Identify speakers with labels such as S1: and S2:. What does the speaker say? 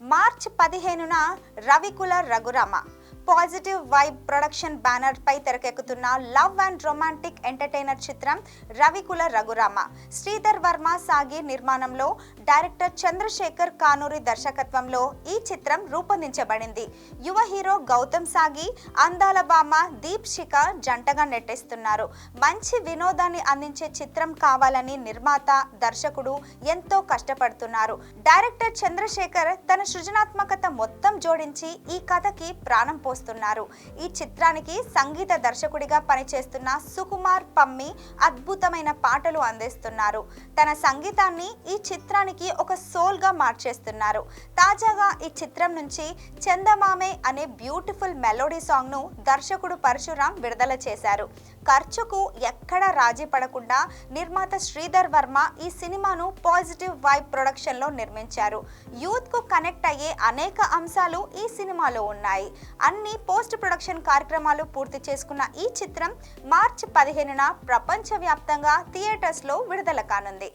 S1: March పదిహేనున Ravikula Raghurama. Positive vibe production banner పై తెరకెక్కుతున్న love and romantic entertainer చిత్రం రవికుల రఘురామ. శ్రీధర్ వర్మ సాగి నిర్మాణంలో డైరెక్టర్ చంద్రశేఖర్ కానూరి దర్శకత్వంలో ఈ చిత్రం రూపొందించబడింది. యువ హీరో గౌతమ్ సాగి అందాల బామ దీప్ శిఖ జంటగా నెట్టేస్తున్నారు. మంచి వినోదాన్ని అందించే చిత్రం కావాలని నిర్మాత దర్శకుడు ఎంతో కష్టపడుతున్నారు. డైరెక్టర్ చంద్రశేఖర్ తన సృజనాత్మకత మొత్తం జోడించి ఈ కథకి ప్రాణం వస్తున్నారు. ఈ చిత్రానికి సంగీత దర్శకుడిగా పనిచేస్తున్న సుకుమార్ పమ్మి అద్భుతమైన పాటలు అందిస్తున్నారు. తన సంగీతాన్ని ఈ చిత్రానికి ఒక సోల్గా మార్చేస్తున్నారు. తాజాగా ఈ చిత్రం నుంచి చందమామే అనే బ్యూటిఫుల్ మెలోడీ సాంగ్ను దర్శకుడు పరశురాం విడుదల చేశారు. ఖర్చుకు ఎక్కడా రాజీ పడకుండా నిర్మాత శ్రీధర్ వర్మ ఈ సినిమాను పాజిటివ్ వైబ్ ప్రొడక్షన్లో నిర్మించారు. యూత్కు కనెక్ట్ అయ్యే అనేక అంశాలు ఈ సినిమాలో ఉన్నాయి. అన్ని పోస్ట్ ప్రొడక్షన్ కార్యక్రమాలు పూర్తి చేసుకున్న ఈ చిత్రం మార్చి పదిహేనున ప్రపంచవ్యాప్తంగా థియేటర్స్లో విడుదల కానుంది.